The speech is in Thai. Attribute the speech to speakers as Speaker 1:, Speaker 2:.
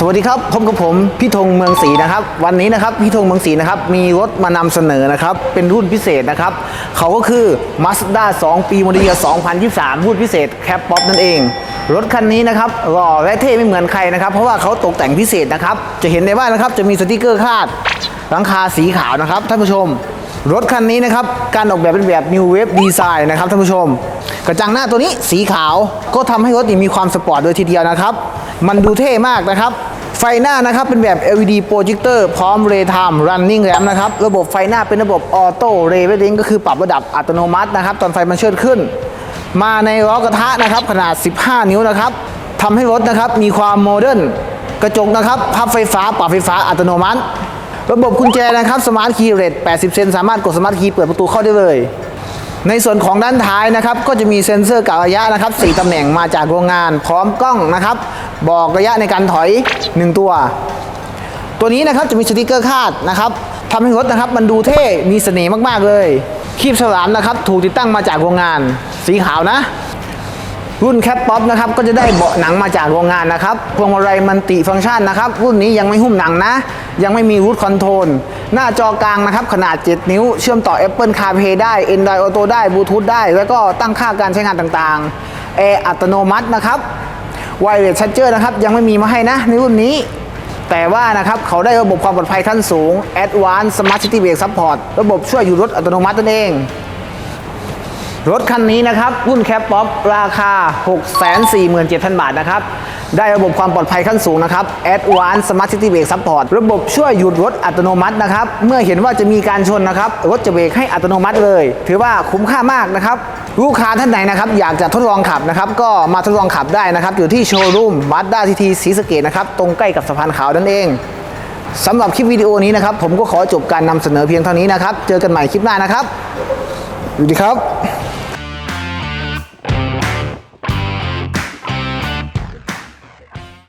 Speaker 1: สวัสดีครับพบกับผมพี่ธงเมืองศรีนะครับ วันนี้นะครับพี่ธงเมืองศรีนะครับมีรถมานำเสนอนะครับเป็นรุ่นพิเศษนะครับเขาก็คือ Mazda 2 ปีโมเดล2023 รุ่นพิเศษแคปป๊อปนั่นเอง รถคันนี้นะครับหล่อและเท่ไม่เหมือนใครนะครับ เพราะว่าเขาตกแต่งพิเศษนะครับ จะเห็นได้ว่านะครับจะมีสติกเกอร์คาดหลังคาสีขาวนะครับท่านผู้ชม รถคันนี้นะครับการออกแบบเป็นแบบ New Wave Design นะครับท่านผู้ชม กระจังหน้าตัวนี้สีขาวก็ทำให้รถนี่มีความสปอร์ตโดยทีเดียวนะครับ มันดูเท่มากนะครับ ไฟหน้านะครับเป็นแบบ LED Projector พร้อม Ray Time Running Ramp นะครับ ระบบไฟหน้าเป็นระบบ Auto Ray Wedding ก็คือปรับระดับอัตโนมัตินะครับ ตอนไฟมันเชิดขึ้น มาในล้อกระทะนะครับ ขนาด 15 นิ้วนะครับทำให้รถนะครับมีความโมเดิร์นกระจกนะครับพับไฟฟ้าปรับไฟฟ้าอัตโนมัติ ระบบกุญแจนะครับสมาร์ทคีย์เรท80 เซนสามารถกดสมาร์ทคีย์เปิดประตูเข้าได้เลย ในส่วนของด้านท้ายนะครับก็จะมีเซ็นเซอร์กะระยะนะครับ4ตำแหน่งมาจากโรงงาน พร้อมกล้องนะครับ บอกระยะในการถอย 1 ตัว ตัวนี้นะครับจะมีสติกเกอร์คาดนะครับทำให้รถนะครับมันดูเท่มีเสน่ห์มากๆเลยคีบฉลามนะครับถูกติดตั้งมาจากโรงงาน สีขาวนะ รุ่นแคปป๊อปนะครับก็จะได้เบาะหนังมาจากโรงงานนะครับพวงมาลัยมันติฟังก์ชันนะครับ รุ่นนี้ยังไม่หุ้มหนังนะ ยังไม่มีรูทคอนโทรลหน้าจอกลางนะครับ ขนาด 7 นิ้ว เชื่อมต่อ Apple CarPlay ได้ Android Auto ได้บลูทูธได้ แล้วก็ตั้งค่าการใช้งานต่างๆแอร์อัตโนมัตินะครับไวเลสชั r เจอร์นะครับ ยังไม่มีมาให้นะ ในรุ่นนี้ แต่ว่านะครับเขาได้ระบบความปลอดภัยขั้นสูง Advanced Smart City Brake Support ระบบช่วยอยู่รถอัตโนมัตินั่นเอง รถคันนี้นะครับรุ่นแคปป๊อปราคา 647,000 บาทนะครับ ได้ระบบความปลอดภัยขั้นสูงนะครับ Advanced Smart City Brake Support ระบบช่วยหยุดรถอัตโนมัตินะครับ เมื่อเห็นว่าจะมีการชนนะครับ รถจะเบรกให้อัตโนมัติเลย ถือว่าคุ้มค่ามากนะครับ ลูกค้าท่านไหนนะครับ อยากจะทดลองขับนะครับ ก็มาทดลองขับได้นะครับ อยู่ที่โชว์รูมบัสด้าทีทีศรีสะเกดนะครับตรงใกล้กับสะพานขาวนั่นเองสำหรับคลิปวิดีโอนี้นะครับ ผมก็ขอจบการนำเสนอเพียงเท่านี้นะครับ เจอกันใหม่คลิปหน้านะครับสวัสดีครับ